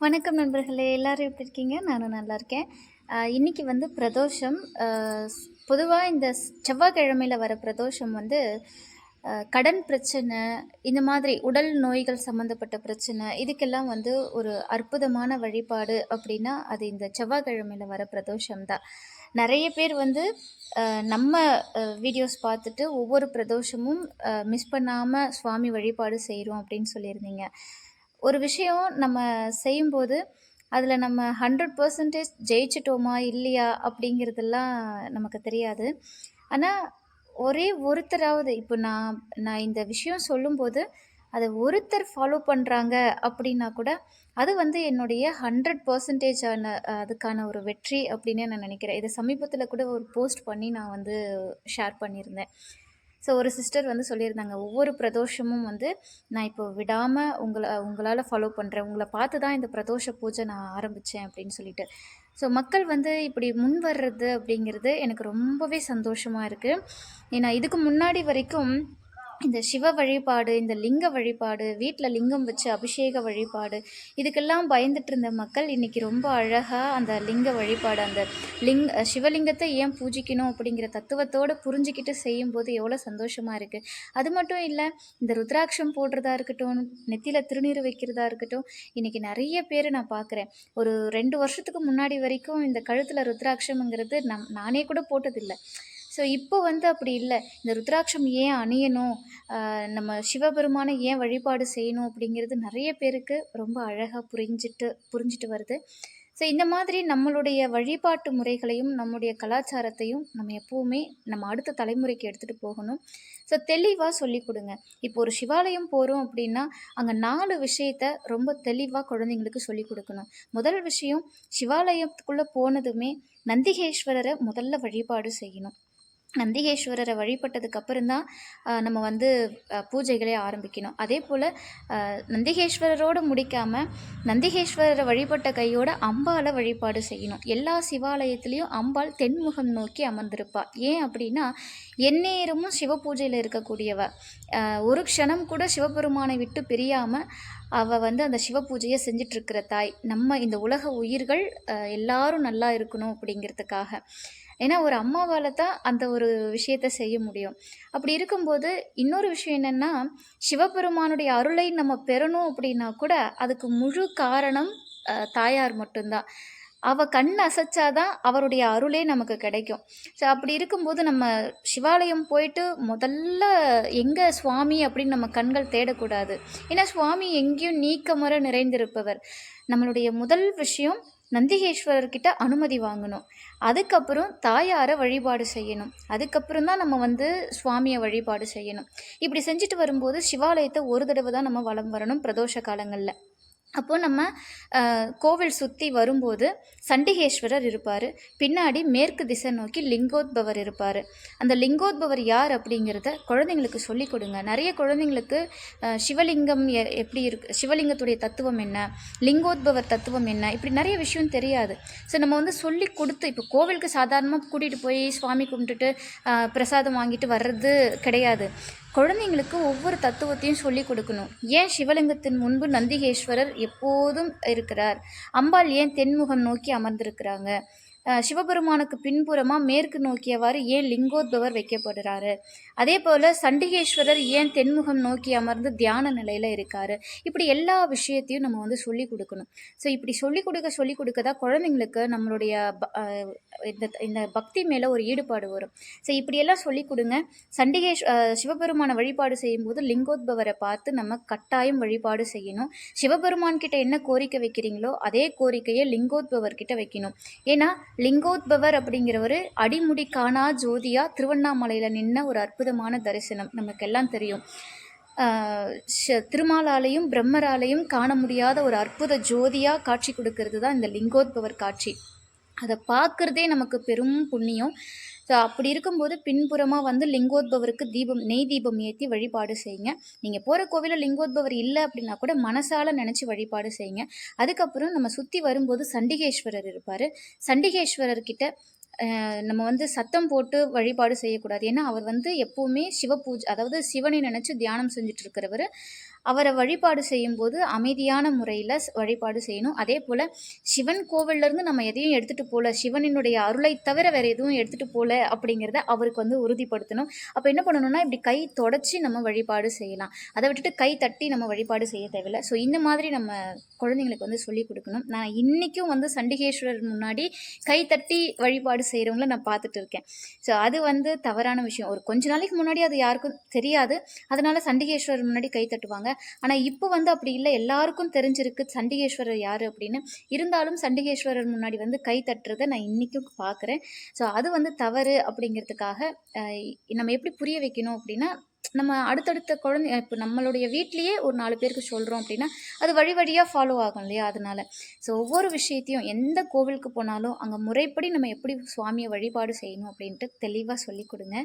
வணக்கம் நண்பர்களே எல்லாரும் எப்படி இருக்கீங்க? நானும் நல்லா இருக்கேன். இன்றைக்கி வந்து பிரதோஷம். பொதுவாக இந்த செவ்வாய்க்கிழமையில் வர பிரதோஷம் வந்து கடன் பிரச்சனை இந்த மாதிரி உடல் நோய்கள் சம்மந்தப்பட்ட பிரச்சனை இதுக்கெல்லாம் வந்து ஒரு அற்புதமான வழிபாடு அப்படின்னா அது இந்த செவ்வாய்க்கிழமையில் வர பிரதோஷம்தான் நிறைய பேர் வந்து நம்ம வீடியோஸ் பார்த்துட்டு ஒவ்வொரு பிரதோஷமும் மிஸ் பண்ணாமல் சுவாமி வழிபாடு செய்கிறோம் அப்படின்னு சொல்லியிருந்தீங்க. ஒரு விஷயம் நம்ம செய்யும்போது அதில் நம்ம ஹண்ட்ரட் பர்சன்டேஜ் ஜெயிச்சிட்டோமா இல்லையா அப்படிங்கிறதெல்லாம் நமக்கு தெரியாது. ஆனால் ஒரே ஒருத்தராவது இப்போ நான் நான் இந்த விஷயம் சொல்லும்போது அதை ஒருத்தர் ஃபாலோ பண்ணுறாங்க அப்படின்னா கூட அது வந்து என்னுடைய ஹண்ட்ரட் பர்சன்டேஜான அதுக்கான ஒரு வெற்றி அப்படின்னு நான் நினைக்கிறேன். இதை சமீபத்தில் கூட ஒரு போஸ்ட் பண்ணி நான் வந்து ஷேர் பண்ணியிருந்தேன். ஸோ ஒரு சிஸ்டர் வந்து சொல்லியிருந்தாங்க ஒவ்வொரு பிரதோஷமும் வந்து நான் இப்போ விடாமல் உங்களை உங்களால் ஃபாலோ பண்ணுறேன் உங்களை பார்த்து தான் இந்த பிரதோஷ பூஜை நான் ஆரம்பித்தேன் அப்படின்னு சொல்லிட்டு. ஸோ மக்கள் வந்து இப்படி முன் வர்றது அப்படிங்கிறது எனக்கு ரொம்பவே சந்தோஷமாக இருக்குது ஏன்னா இதுக்கு முன்னாடி வரைக்கும் இந்த சிவ வழிபாடு இந்த லிங்க வழிபாடு வீட்டில் லிங்கம் வச்சு அபிஷேக வழிபாடு இதுக்கெல்லாம் பயந்துட்டு இருந்த மக்கள் இன்னைக்கு ரொம்ப அழகாக அந்த லிங்க வழிபாடு அந்த லிங் சிவலிங்கத்தை ஏன் பூஜிக்கணும் அப்படிங்கிற தத்துவத்தோடு புரிஞ்சுக்கிட்டு செய்யும்போது எவ்வளோ சந்தோஷமாக இருக்குது அது மட்டும் இல்லை இந்த ருத்ராட்சம் போடுறதா இருக்கட்டும் நெத்தியில் திருநீர் வைக்கிறதா இருக்கட்டும் இன்றைக்கி நிறைய பேர் நான் பார்க்குறேன் ஒரு ரெண்டு வருஷத்துக்கு முன்னாடி வரைக்கும் இந்த கழுத்தில் ருத்ராட்சம்ங்கிறது நம் நானே கூட போட்டதில்லை. ஸோ இப்போ வந்து அப்படி இல்லை. இந்த ருத்ராட்சம் ஏன் அணியணும்? நம்ம சிவபெருமானை ஏன் வழிபாடு செய்யணும் அப்படிங்கிறது நிறைய பேருக்கு ரொம்ப அழகாக புரிஞ்சிட்டு புரிஞ்சிட்டு வருது. ஸோ இந்த மாதிரி நம்மளுடைய வழிபாட்டு முறைகளையும் நம்முடைய கலாச்சாரத்தையும் நம்ம எப்போவுமே நம்ம அடுத்த தலைமுறைக்கு எடுத்துகிட்டு போகணும். ஸோ தெளிவாக சொல்லி கொடுங்க. இப்போ ஒரு சிவாலயம் போகிறோம் அப்படின்னா அங்கே நாலு விஷயத்த ரொம்ப தெளிவாக குழந்தைங்களுக்கு சொல்லி கொடுக்கணும். முதல் விஷயம் சிவாலயத்துக்குள்ளே போனதுமே நந்திகேஸ்வரரை முதல்ல வழிபாடு செய்யணும். நந்திகேஸ்வரரை வழிபட்டதுக்கு அப்புறம்தான் நம்ம வந்து பூஜைகளே ஆரம்பிக்கணும். அதே போல் நந்திகேஸ்வரரோடு முடிக்காமல் நந்திகேஸ்வரரை வழிபட்ட கையோட அம்பாலை வழிபாடு செய்யணும். எல்லா சிவாலயத்துலேயும் அம்பாள் தென்முகம் நோக்கி அமர்ந்திருப்பாள் ஏன் அப்படின்னா எந்நேரமும் சிவ பூஜையில் இருக்கக்கூடியவ ஒரு க்ஷணம் கூட சிவபெருமானை விட்டு பிரியாமல் அவள் வந்து அந்த சிவ பூஜையை செஞ்சிட்ருக்கிற தாய். நம்ம இந்த உலக உயிர்கள் எல்லாரும் நல்லா இருக்கணும் அப்படிங்கிறதுக்காக. ஏன்னா ஒரு அம்மாவால் தான் அந்த ஒரு விஷயத்தை செய்ய முடியும். அப்படி இருக்கும்போது இன்னொரு விஷயம் என்னென்னா சிவபெருமானுடைய அருளை நம்ம பெறணும் அப்படின்னா கூட அதுக்கு முழு காரணம் தாயார் மட்டும்தான். அவள் கண் அசைச்சாதான் அவருடைய அருளே நமக்கு கிடைக்கும். ஸோ அப்படி இருக்கும்போது நம்ம சிவாலயம் போயிட்டு முதல்ல எங்கே சுவாமி அப்படின்னு நம்ம கண்கள் தேடக்கூடாது. ஏன்னா சுவாமி எங்கேயும் நீக்கமுறை நிறைந்திருப்பவர். நம்மளுடைய முதல் விஷயம் நந்திகேஸ்வரர்கிட்ட அனுமதி வாங்கணும். அதுக்கப்புறம் தாயாரை வழிபாடு செய்யணும். அதுக்கப்புறம் தான் நம்ம வந்து சுவாமியை வழிபாடு செய்யணும். இப்படி செஞ்சுட்டு வரும்போது சிவாலயத்தை ஒரு தடவை தான் நம்ம வலம் வரணும் பிரதோஷ காலங்களில். அப்போது நம்ம கோவில் சுற்றி வரும்போது சண்டிகேஸ்வரர் இருப்பார். பின்னாடி மேற்கு திசை நோக்கி லிங்கோத்பவர் இருப்பார். அந்த லிங்கோத்பவர் யார் அப்படிங்கிறத குழந்தைங்களுக்கு சொல்லிக் கொடுங்க. நிறைய குழந்தைங்களுக்கு சிவலிங்கம் எ- எப்படி இருக்கு சிவலிங்கத்துடைய தத்துவம் என்ன லிங்கோத்பவர் தத்துவம் என்ன இப்படி நிறைய விஷயம் தெரியாது. ஸோ நம்ம வந்து சொல்லி கொடுத்து இப்போ கோவிலுக்கு சாதாரணமாக கூட்டிகிட்டு போய் சுவாமி கும்பிட்டுட்டு பிரசாதம் வாங்கிட்டு வர்றது கிடையாது. குழந்தைங்களுக்கு ஒவ்வொரு தத்துவத்தையும் சொல்லி கொடுக்கணும். ஏன் சிவலிங்கத்தின் முன்பு நந்திகேஸ்வரர் எப்போதும் இருக்கிறார்? அம்பாள் ஏன் தென்முகம் நோக்கி அமர்ந்திருக்கிறாங்க? சிவபெருமானுக்கு பின்புறமாக மேற்கு நோக்கியவாறு ஏன் லிங்கோத்பவர் வைக்கப்படுறாரு? அதே போல் சண்டிகேஸ்வரர் ஏன் தென்முகம் நோக்கி அமர்ந்து தியான நிலையில் இருக்காரு? இப்படி எல்லா விஷயத்தையும் நம்ம வந்து சொல்லி கொடுக்கணும். ஸோ இப்படி சொல்லி கொடுக்க சொல்லி கொடுக்க தான் குழந்தைங்களுக்கு நம்மளுடைய இந்த இந்த பக்தி மேலே ஒரு ஈடுபாடு வரும். ஸோ இப்படியெல்லாம் சொல்லி கொடுங்க. சண்டிகேஷ் சிவபெருமான சிவபெருமானை வழிபாடு செய்யும்போது லிங்கோத்பவரை பார்த்து நம்ம கட்டாயம் வழிபாடு செய்யணும். சிவபெருமான் கிட்ட என்ன கோரிக்கை வைக்கிறீங்களோ அதே கோரிக்கையை லிங்கோத்பவர் கிட்ட வைக்கணும். ஏன்னா லிங்கோத்பவர் அப்படிங்கிறவர் அடிமுடி காணா ஜோதியா திருவண்ணாமலையில் நின்ன ஒரு அற்புதமான தரிசனம். நமக்கெல்லாம் தெரியும். ஷ- திருமாலாலையும் பிரம்மராலையும் காண முடியாத ஒரு அற்புத ஜோதியாக காட்சி கொடுக்கறது தான் இந்த லிங்கோத்பவர் காட்சி. அதை பார்க்குறதே நமக்கு பெரும் புண்ணியம். ஸோ அப்படி இருக்கும்போது பின்புறமாக வந்து லிங்கோத்பவருக்கு தீபம் நெய் தீபம் ஏற்றி வழிபாடு செய்யுங்க. நீங்கள் போகிற கோவிலில் லிங்கோத்பவர் இல்லை அப்படின்னா கூட மனசால நினச்சி வழிபாடு செய்யுங்க. அதுக்கப்புறம் நம்ம சுற்றி வரும்போது சண்டிகேஸ்வரர் இருப்பார். சண்டிகேஸ்வரர்கிட்ட நம்ம வந்து சத்தம் போட்டு வழிபாடு செய்யக்கூடாது. ஏன்னா அவர் வந்து எப்போவுமே சிவ பூஜை அதாவது சிவனை நினச்சி தியானம் செஞ்சுட்டு இருக்கிறவர். அவரை வழிபாடு செய்யும்போது அமைதியான முறையில் வழிபாடு செய்யணும். அதே போல் சிவன் கோவில்லேருந்து நம்ம எதையும் எடுத்துகிட்டு போகல சிவனினுடைய அருளை தவிர வேறு எதுவும் எடுத்துகிட்டு போகல அப்படிங்கிறத அவருக்கு வந்து உறுதிப்படுத்தணும். அப்போ என்ன பண்ணணும்னா இப்படி கை தொடச்சி நம்ம வழிபாடு செய்யலாம். அதை விட்டுட்டு கை தட்டி நம்ம வழிபாடு செய்ய தேவையில்லை. ஸோ இந்த மாதிரி நம்ம குழந்தைங்களுக்கு வந்து சொல்லிக் கொடுக்கணும். நான் இன்றைக்கும் வந்து சண்டிகேஸ்வரர் முன்னாடி கை தட்டி வழிபாடு செய்கிறவங்கள நான் பார்த்துட்டு இருக்கேன். ஸோ அது வந்து தவறான விஷயம். ஒரு கொஞ்ச நாளைக்கு முன்னாடி அது யாருக்கும் தெரியாது. அதனால சண்டிகேஸ்வரர் முன்னாடி கை தட்டுவாங்க. ஆனால் இப்போ வந்து அப்படி இல்லை. எல்லாருக்கும் தெரிஞ்சிருக்கு சண்டிகேஸ்வரர் யார் அப்படின்னு. இருந்தாலும் சண்டிகேஸ்வரர் முன்னாடி வந்து கை தட்டுறதை நான் இன்றைக்கும் பார்க்குறேன் ஸோ அது வந்து தவறு அப்படிங்கிறதுக்காக நம்ம எப்படி புரிய வைக்கணும் அப்படின்னா நம்ம அடுத்தடுத்த குழந்தை இப்போ நம்மளுடைய வீட்லேயே ஒரு நாலு பேருக்கு சொல்கிறோம் அப்படின்னா அது வழி வழியாக ஃபாலோ ஆகும் இல்லையா அதனால். ஸோ ஒவ்வொரு விஷயத்தையும் எந்த கோவிலுக்கு போனாலும் அங்கே முறைப்படி நம்ம எப்படி சுவாமியை வழிபாடு செய்யணும் அப்படின்ட்டு தெளிவாக சொல்லி கொடுங்க.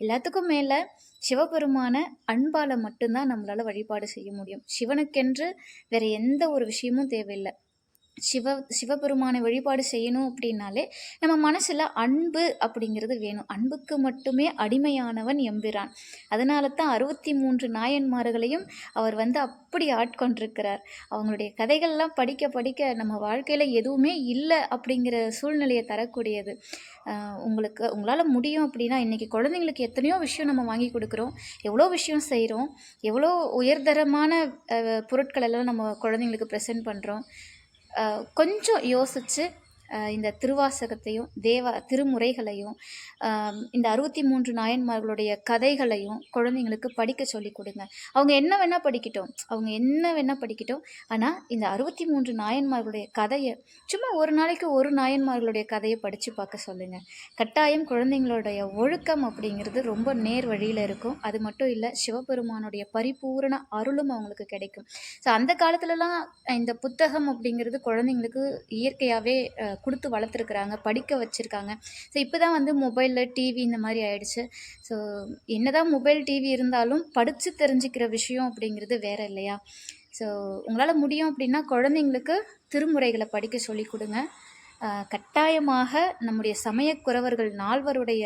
எல்லாத்துக்கும் மேலே சிவபெருமான அன்பால் மட்டும்தான் நம்மளால் வழிபாடு செய்ய முடியும். சிவனுக்கென்று வேறு எந்த ஒரு விஷயமும் தேவையில்லை. சிவ சிவபெருமானை வழிபாடு செய்யணும் அப்படின்னாலே நம்ம மனசில் அன்பு அப்படிங்கிறது வேணும். அன்புக்கு மட்டுமே அடிமையானவன் எம்பிரான். அதனால தான் அறுபத்தி மூன்று நாயன்மார்களையும் அவர் வந்து அப்படி ஆட்கொண்டிருக்கிறார். அவங்களுடைய கதைகள்லாம் படிக்க படிக்க நம்ம வாழ்க்கையில் எதுவுமே இல்லை அப்படிங்கிற சூழ்நிலையை தரக்கூடியது. உங்களுக்கு உங்களால் முடியும் அப்படின்னா இன்றைக்கி குழந்தைங்களுக்கு எத்தனையோ விஷயம் நம்ம வாங்கி கொடுக்குறோம். எவ்வளோ விஷயம் செய்கிறோம் எவ்வளோ உயர்தரமான பொருட்களெல்லாம் பொருட்கள் எல்லாம் நம்ம குழந்தைங்களுக்கு ப்ரெசென்ட் பண்ணுறோம் கொஞ்சம் யோசித்து இந்த திருவாசகத்தையும் தேவ திருமுறைகளையும் இந்த அறுபத்தி மூன்று நாயன்மார்களுடைய கதைகளையும் குழந்தைங்களுக்கு படிக்க சொல்லி கொடுங்க. அவங்க என்ன வேணால் படிக்கட்டும். அவங்க என்ன வேணால் படிக்கட்டும். ஆனால் இந்த அறுபத்தி மூன்று நாயன்மார்களுடைய கதையை சும்மா ஒரு நாளைக்கு ஒரு நாயன்மார்களுடைய கதையை படித்து பார்க்க சொல்லுங்கள் கட்டாயம் குழந்தைங்களுடைய ஒழுக்கம் அப்படிங்கிறது ரொம்ப நேர் வழியில் இருக்கும். அது மட்டும் இல்லை சிவபெருமானுடைய பரிபூரண அருளும் அவங்களுக்கு கிடைக்கும். ஸோ அந்த காலத்துலலாம் இந்த புத்தகம் அப்படிங்கிறது குழந்தைங்களுக்கு இயற்கையாகவே கொடுத்து வளர்த்துருக்குறாங்க படிக்க வச்சுருக்காங்க. ஸோ இப்போ தான் வந்து மொபைலில் டிவி இந்த மாதிரி ஆயிடுச்சு. ஸோ என்னதான் மொபைல் டிவி இருந்தாலும் படித்து தெரிஞ்சுக்கிற விஷயம் அப்படிங்கிறது வேற இல்லையா? ஸோ உங்களால் முடியும் அப்படின்னா குழந்தைங்களுக்கு திருமுறைகளை படிக்க சொல்லி கொடுங்க. கட்டாயமாக நம்முடைய சமயக்குறவர்கள் நால்வருடைய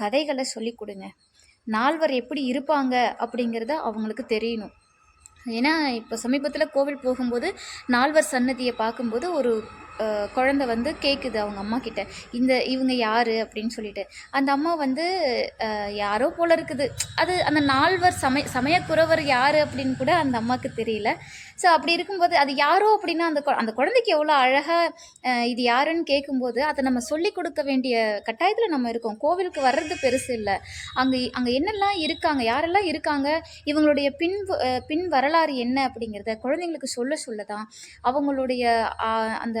கதைகளை சொல்லி கொடுங்க. நால்வர் எப்படி இருப்பாங்க அப்படிங்கிறத அவங்களுக்கு தெரியணும். ஏன்னா இப்போ சமீபத்தில் கோவில் போகும்போது நால்வர் சன்னதியை பார்க்கும்போது ஒரு குழந்தை வந்து கேட்குது அவங்க அம்மா கிட்ட. இந்த இவங்க யார் அப்படின்னு சொல்லிட்டு. அந்த அம்மா வந்து யாரோ போல இருக்குது. அது அந்த நால்வர் சமய சமயக்குறவர் யார் அப்படின்னு கூட அந்த அம்மாவுக்கு தெரியல. ஸோ அப்படி இருக்கும்போது அது யாரோ அப்படின்னா அந்த அந்த குழந்தைக்கு எவ்வளோ அழகாக இது யாருன்னு கேட்கும்போது அதை நம்ம சொல்லி கொடுக்க வேண்டிய கட்டாயத்தில் நம்ம இருக்கோம். கோவிலுக்கு வர்றது பெருசு இல்லை. அங்கே அங்கே என்னெல்லாம் இருக்காங்க யாரெல்லாம் இருக்காங்க இவங்களுடைய பின் பின் வரலாறு என்ன அப்படிங்கிறத குழந்தைங்களுக்கு சொல்ல சொல்ல தான் அவங்களுடைய அந்த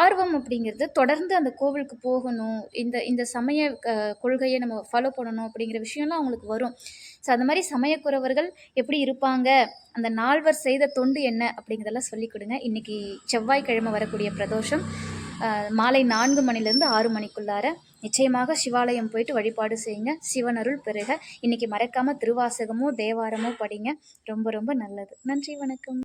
ஆர்வம் அப்படிங்கிறது தொடர்ந்து அந்த கோவிலுக்கு போகணும். இந்த இந்த சமய கொள்கையை நம்ம ஃபாலோ பண்ணணும் அப்படிங்கிற விஷயம்லாம் அவங்களுக்கு வரும். ஸோ அந்த மாதிரி சமயக்குறவர்கள் எப்படி இருப்பாங்க? அந்த நால்வர் செய்த தொண்டு என்ன? அப்படிங்கிறதெல்லாம் சொல்லிக் கொடுங்க. இன்றைக்கி செவ்வாய்க்கிழமை வரக்கூடிய பிரதோஷம் மாலை நான்கு மணிலேருந்து ஆறு மணிக்குள்ளார நிச்சயமாக சிவாலயம் போயிட்டு வழிபாடு செய்யுங்க. சிவனருள் பெருக இன்னைக்கு மறக்காமல் திருவாசகமோ தேவாரமோ படிங்க. ரொம்ப ரொம்ப நல்லது. நன்றி வணக்கம்.